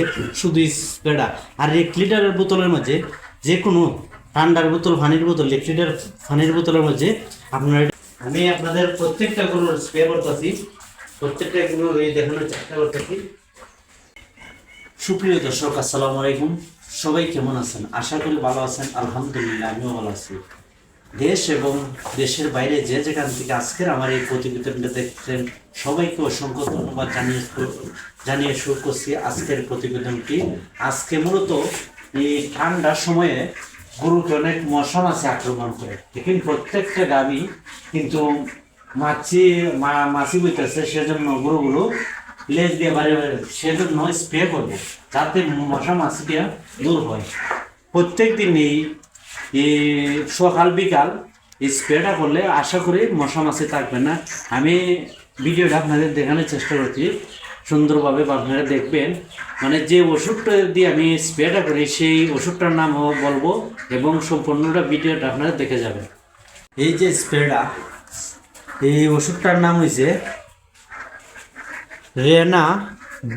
লাগবে শুধু স্প্রেটা আর এক লিটারের বোতলের মাঝে যে কোনো ঠান্ডার বোতল পানির বোতল এক লিটার পানির বোতলের মাঝে আপনার আমি আপনাদের প্রত্যেকটা গরুর স্প্রে করতেছি। প্রত্যেকটা গরুর এই দেখানোর চেষ্টা করতেছি। সুপ্রিয় দর্শক, আসসালামু আলাইকুম। সবাই কেমন আছেন? আশা করি ভালো আছেন। আলহামদুলিল্লাহ, আমিও ভালো আছি। দেশ এবং দেশের বাইরে যে যেখান থেকে আজকের আমার এই প্রতিবেদনটা দেখছেন, সবাইকে অসংখ্য ধন্যবাদ জানিয়ে জানিয়ে শুরু করছি আজকের প্রতিবেদনটি। আজকে মূলত এই ঠান্ডার সময়ে গরুকে অনেক মশা মাছি আক্রমণ করে। দেখেন প্রত্যেকটা গাবি কিন্তু মাছি মাছি বইতেছে, সেজন্য গরুগুলো লেজ দিয়ে বাড়ি বাড়ি সেজন্য স্প্রে করব, যাতে মশা মাছিটা দূর হয়। প্রত্যেক দিন এই সকাল, বিকাল স্প্রেটা করলে আশা করি মশা মাছি থাকবে না। আমি ভিডিওটা আপনাদের দেখানোর চেষ্টা করছি, সুন্দরভাবে আপনারা দেখবেন। মানে যে ওষুধটা দিয়ে আমি স্প্রেটা করি, সেই ওষুধটার নামও বলব এবং সম্পূর্ণটা ভিডিওটা আপনারা দেখে যাবেন। এই যে স্প্রেটা এই ওষুধটার নাম হয়েছে রেনা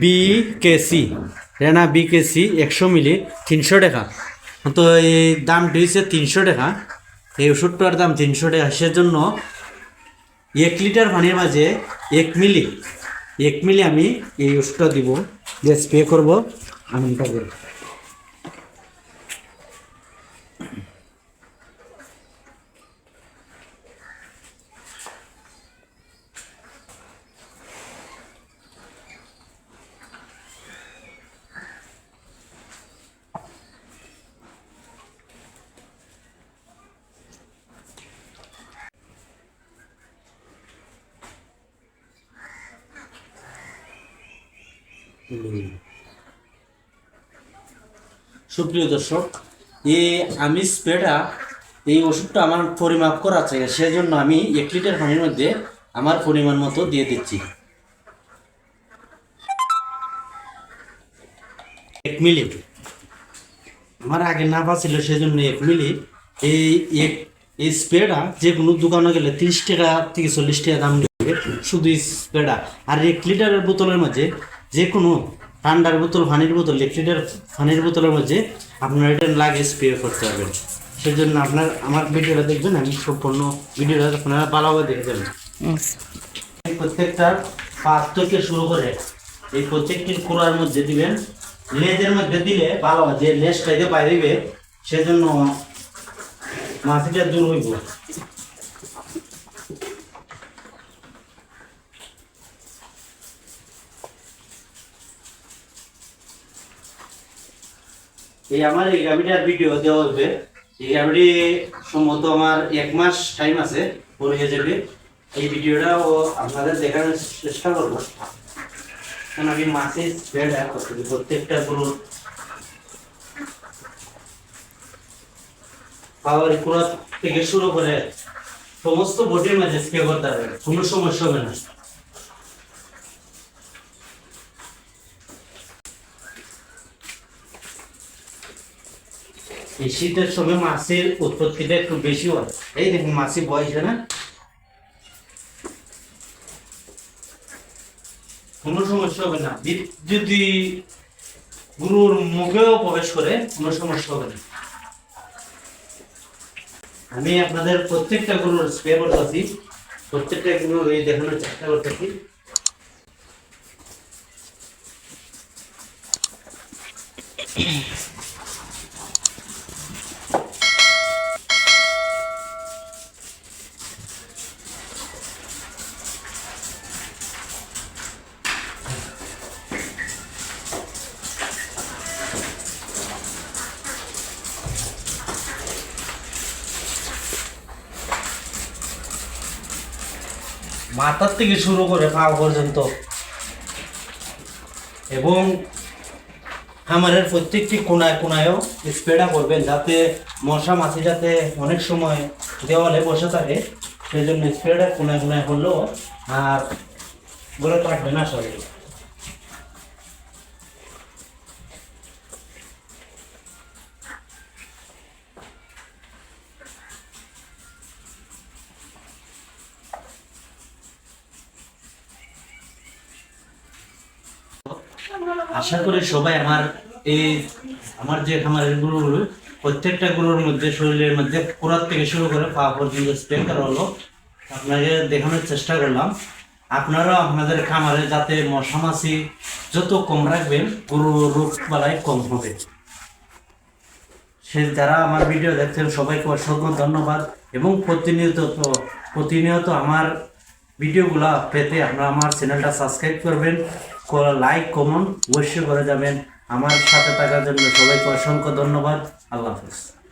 বি কেসি রেনা বি কেসি একশো মিলি, তিনশো টাকা। তো এই দাম হচ্ছে তিনশো টাকা। এই ওষুধটার দাম তিনশো টাকা। সেজন্য এক লিটার পানির মাঝে এক মিলি এক মিলি আমি এই ওষুধটা দিব। যে স্প্রে করব আমি করে সুপ্রিয় দর্শক এই আমি স্প্রেটা এই ওষুধটা আমার পরিমাপ করা আছে সেজন্য আমি এক লিটার পানির মধ্যে আমার পরিমাণ মতো দিয়ে দিচ্ছি। এক মিলি আমার আগে না ছিল সেজন্য এক মিলি এই এক এই স্প্রেটা যে কোনো দোকানে গেলে তিরিশ টাকা থেকে চল্লিশ টাকা দাম নেবে শুধু স্প্রেটা আর এক লিটারের বোতলের মাঝে যে কোনো ঠান্ডার বোতল পানির বোতল এক লিটার পানির বোতলের মধ্যে আপনার এটা লাগে স্প্রে করতে পারবেন। সেজন্য আপনার আমার ভিডিওটা দেখবেন আমি সম্পূর্ণ ভিডিওটা আপনারা ভালোভাবে দেখে যাবেন প্রত্যেকটা পাত থেকে শুরু করে এই প্রত্যেকটির কুড়ার মধ্যে দিবেন লেজের মধ্যে দিলে ভালো যে যে বাইরে দিবে সেজন্য মাছিটা দূর হইব। এই আমার এই গাড়িটার ভিডিও দেওয়া হবে এই গাড়ি সম্ভবত আমার এক মাস টাইম আছে পরে যাবে। এই ভিডিওটাও আপনাদের দেখানোর চেষ্টা করব। কারণ আমি মাসে স্প্রেড প্রত্যেকটা গরুর পাওয়ার পুরো থেকে শুরু করে সমস্ত বডির মাঝে স্প্রে করতে হবে, কোনো সমস্যা হবে না। এই শীতের সময় মাছের উৎপত্তিটা একটু বেশি হয়। এই দেখুন মাছি বয়সে না? কোনো সমস্যা হবে না। যদি গুরুর মুখেও প্রবেশ করে, কোনো সমস্যা হবে না। আমি আপনাদের প্রত্যেকটা গরুর স্প্রে করতেছি প্রত্যেকটা গরুর এই দেখানোর চেষ্টা করতেছি। মাথার থেকে শুরু করে পা পর্যন্ত। এবং খামারের প্রত্যেকটি কোনায় কোনায়ও স্প্রেটা করবেন যাতে মশা মাছি যাতে অনেক সময় দেওয়ালে বসে থাকে, সেই জন্য স্প্রেটা কোনায় কোনায় হলেও আর বলে থাকবে না শরীরে। আশা করি সবাই আমার এই আমার যে খামারের গরুগুলো, প্রত্যেকটা গরুর মধ্যে, শরীরের মধ্যে কোরাত থেকে শুরু করে পা পর্যন্ত স্প্রে করা হলো। আপনাকে দেখানোর চেষ্টা করলাম। আপনারাও আপনাদের খামারে যাতে মশা মাছি যত কম রাখবেন, গরুর রোগ বালাই কম হবে। সে যারা আমার ভিডিও দেখছেন, সবাইকে অসংখ্য ধন্যবাদ এবং প্রতিনিয়ত প্রতিনিয়ত আমার ভিডিওগুলো পেতে আপনারা আমার চ্যানেলটা সাবস্ক্রাইব করবেন। লাইক কমেন্ট অবশ্যই করে যাবেন। আমার সাথে থাকার জন্য সবাইকে অসংখ্য ধন্যবাদ। আল্লাহ হাফিজ।